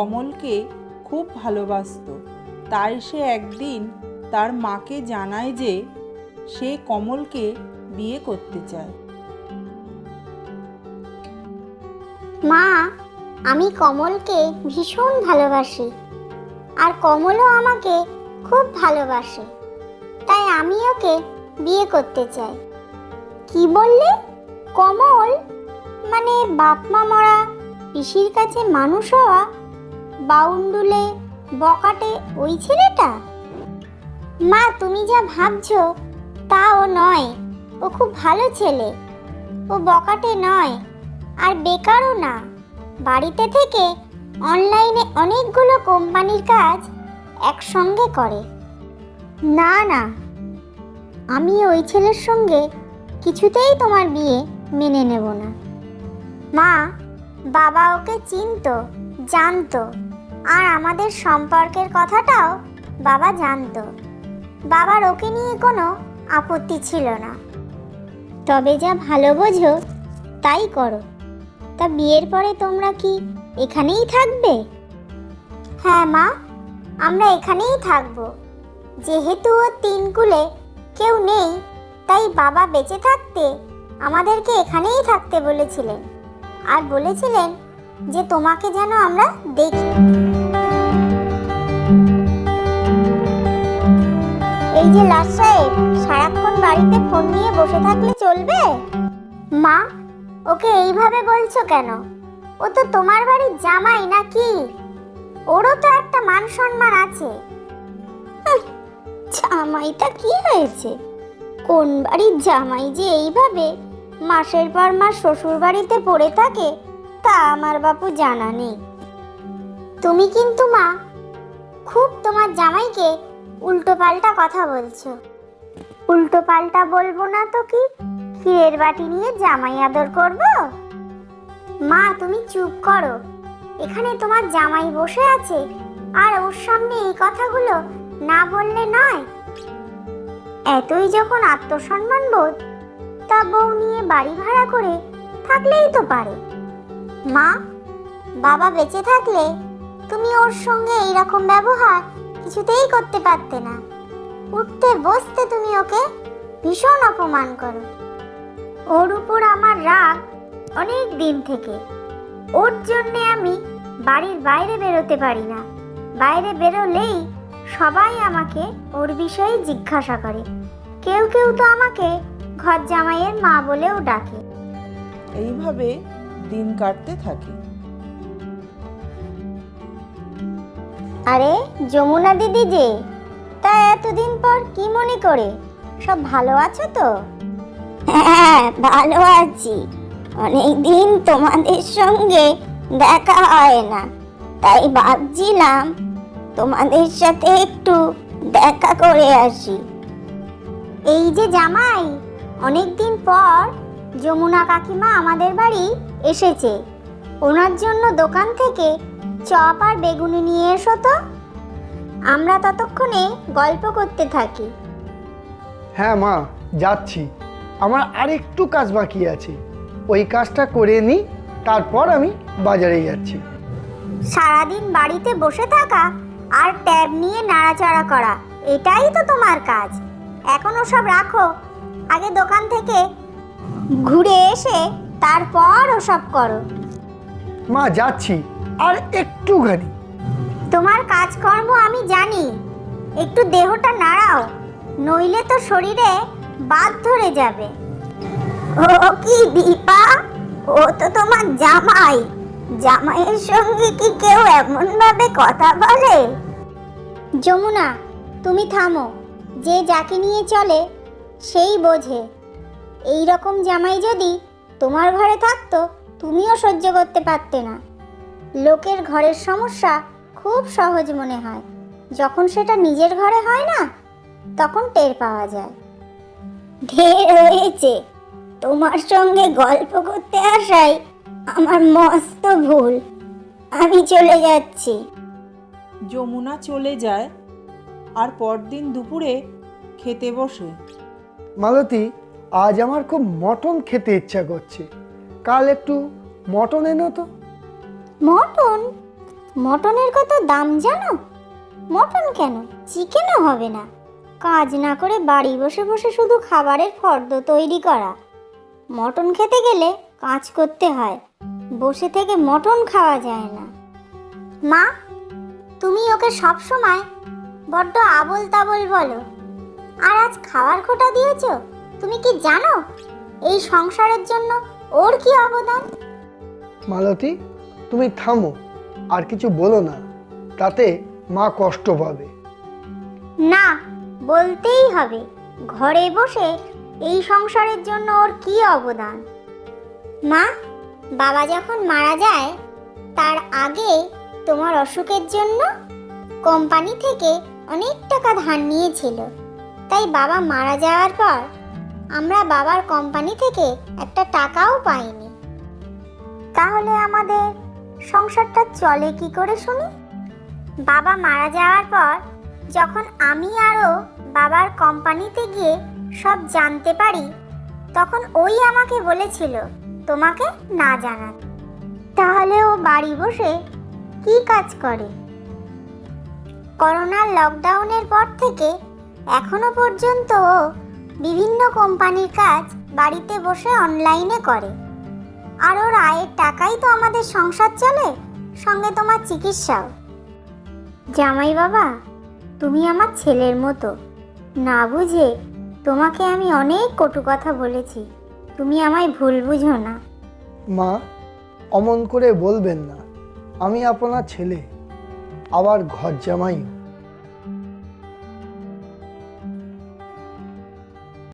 কমলকে খুব ভালোবাসতো। তাই সে একদিন তার মাকে জানায় যে সে কমলকে বিয়ে করতে চায়। মা, আমি কমলকে ভীষণ ভালোবাসি আর কমলও আমাকে খুব ভালোবাসে। তাই আমি ওকে বিয়ে করতে চাই। কি বললে? কমল? মানে বাপ মা মরা পিসির কাছে মানুষ হওয়া বাউন্ডুলে, বকাটে ওই ছেলেটা? মা, তুমি যা ভাবছ তা ও নয়। ও খুব ভালো ছেলে। ও বকাটে নয়, আর বেকারও না। বাড়িতে থেকে অনলাইনে অনেকগুলো কোম্পানির কাজ একসঙ্গে করে। না না, আমি ওই ছেলের সঙ্গে কিছুতেই তোমার বিয়ে মেনে নেব না। মা, বাবা ওকে চিনত, জানতো। আর আমাদের সম্পর্কের কথাটাও বাবা জানতো। বাবার ওকে নিয়ে কোনো আপত্তি ছিল না। তবে যা ভালো বোঝো, তাই করো। তা বিয়ের পরে তোমরা কি এখানেই থাকবে? হ্যাঁ মা, আমরা এখানেই থাকব। যেহেতু ও তিন কুলে কেউ নেই, তাই বাবা বেঁচে থাকতে আমাদেরকে এখানেই থাকতে বলেছিলেন। আর বলেছিলেন যে তোমাকে যেন আমরা দেখি। যে সাহেব সারাক্ষণ বাড়িতে ফোন নিয়ে বসে থাকলে চলবে? মা, ওকে এইভাবে বলছো কেন? ও তো তোমার বাড়ির জামাই নাকি? ওরও তো একটা মান সম্মান আছে। জামাইটা কি হয়েছে? কোন বাড়ির জামাই যে এইভাবে মাসের পর মাস শ্বশুর বাড়িতে পড়ে থাকে, তা আমার বাপু জানা নেই। তুমি কিন্তু মা, খুব তোমার জামাইকে উল্টো পাল্টা কথা বলছো। উল্টো পাল্টা বলব না তো কি? ক্ষীরের বাটি নিয়ে জামাই আদর করব? মা, তুমি চুপ করো। এখানে তোমার জামাই বসে আছে, আর ওর সামনে এই কথাগুলো না বললে নয়। এতই যখন আত্মসম্মান বোধ, তা বউ নিয়ে বাড়ি ভাড়া করে থাকলেই তো পারে। মা, বাবা বেঁচে থাকলে তুমি ওর সঙ্গে এইরকম ব্যবহার কিছুতেই করতে পারতে না। উঠতে, বসতে তুমি ওকে ভীষণ অপমান করো। ওর উপর আমার রাগ অনেক দিন থেকে। ওর জন্যে আমি বাড়ির বাইরে বেরোতে পারি না। বাইরে বেরোলেই সবাই আমাকে ওর বিষয়ে জিজ্ঞাসা করে। কেউ কেউ তো আমাকে ঘর জামাইয়ের মা বলেও ডাকে। এইভাবে দিন কাটতে থাকে। আরে, যমুনা দিদি যে, তা এতদিন পর কি মনে করে? সব ভালো আছো তো? হ্যাঁ ভালো আছি। অনেকদিন তোমাদের সঙ্গে দেখা হয় না, তাই ভাবছিলাম তোমাদের সাথে একটু দেখা করে আসি। এই যে জামাই, অনেকদিন পর যমুনা কাকিমা আমাদের বাড়ি এসেছে। ওনার জন্য দোকান থেকে চপ আর বেগুনি নিয়ে এসো তো। আমরা ততক্ষণে গল্প করতে থাকি। হ্যাঁ মা যাচ্ছি। আমার আরেকটু কাজ বাকি আছে। ওই কাজটা করে নিই তারপর আমি বাজারে যাচ্ছি। সারাদিন বাড়িতে বসে থাকা আর ট্যাব নিয়ে নাড়াচাড়া করা এটাই তো তোমার কাজ। এখন সব রাখো। আগে দোকান থেকে ঘুরে এসে তারপর ওসব করো। মা যাচ্ছি। আর একটুখানি। তোমার কাজকর্ম আমি জানি। একটু দেহটা নাড়াও নইলে তো শরীরে বাদ ধরে যাবে। ও কি দীপা ও তো তোমার জামাই। জামাইয়ের সঙ্গে কি কেউ এমন ভাবে কথা বলে? যমুনা তুমি থামো। যে যাকে নিয়ে চলে সেই বোঝে। এই রকম জামাই যদি তোমার ঘরে থাকতো তুমিও সহ্য করতে পারতে না। লোকের ঘরের সমস্যা খুব সহজ মনে হয়। যখন সেটা নিজের ঘরে হয় না তখন টের পাওয়া যায়। ঢের হয়েছে। তোমার সঙ্গে গল্প করতে আসাই আমার মস্ত ভুল। আমি চলে যাচ্ছি। যমুনা চলে যায় আর পরদিন দুপুরে খেতে বসে। মালতী আজ আমার খুব মটন খেতে ইচ্ছা করছে। কাল একটু মটন এনো তো। মটন? মটনের কত দাম জানো? মটন কেন? চিকেনও হবে না। কাজ না করে বাড়ি বসে বসে শুধু খাবারের ফর্দ তৈরি করা। মটন খেতে গেলে কাজ করতে হয়। বসে থেকে মটন খাওয়া যায় না। মা, তুমি ওকে সব সময় বড্ড আবল তাবল বলো। আর আজ খাবার খোটা দিয়েছ? তুমি কি জানো? এই সংসারের জন্য ওর কি অবদান? মালতী তুমি থামো, আর কিছু বলো না, তাতে মা কষ্ট পাবে। না, বলতেই হবে, ঘরে বসে এই সংসারের জন্য ওর কি অবদান? মা, বাবা যখন মারা যায়, তার আগে তোমার অসুখের জন্য কোম্পানি থেকে অনেক টাকা ধার নিয়েছিল। তাই বাবা মারা যাওয়ার পর আমরা বাবার কোম্পানি থেকে একটা টাকাও পাইনি। তাহলে আমাদের সংসারটা চলে কি করে শুনি? বাবা মারা যাওয়ার পর যখন আমি আরও বাবার কোম্পানিতে গিয়ে সব জানতে পারি, তখন ওই আমাকে বলেছিল, তোমাকে না জানার তাহলে ও বাড়ি বসে কি কাজ করে? করোনার লকডাউনের পর থেকে এখনও পর্যন্ত ও বিভিন্ন কোম্পানির কাজ বাড়িতে বসে অনলাইনে করে। আর ওর আয়ের টাকাই তো আমাদের সংসার চলে। সঙ্গে তোমার চিকিৎসাও। জামাই বাবা, তুমি আমার ছেলের মতো। না বুঝে তোমাকে আমি অনেক কটু কথা বলেছি। তুমি আমায় ভুল বুঝো না। মা, অমন করে বলবেন না। আমি আপনার ছেলে, আবার ঘর জামাইও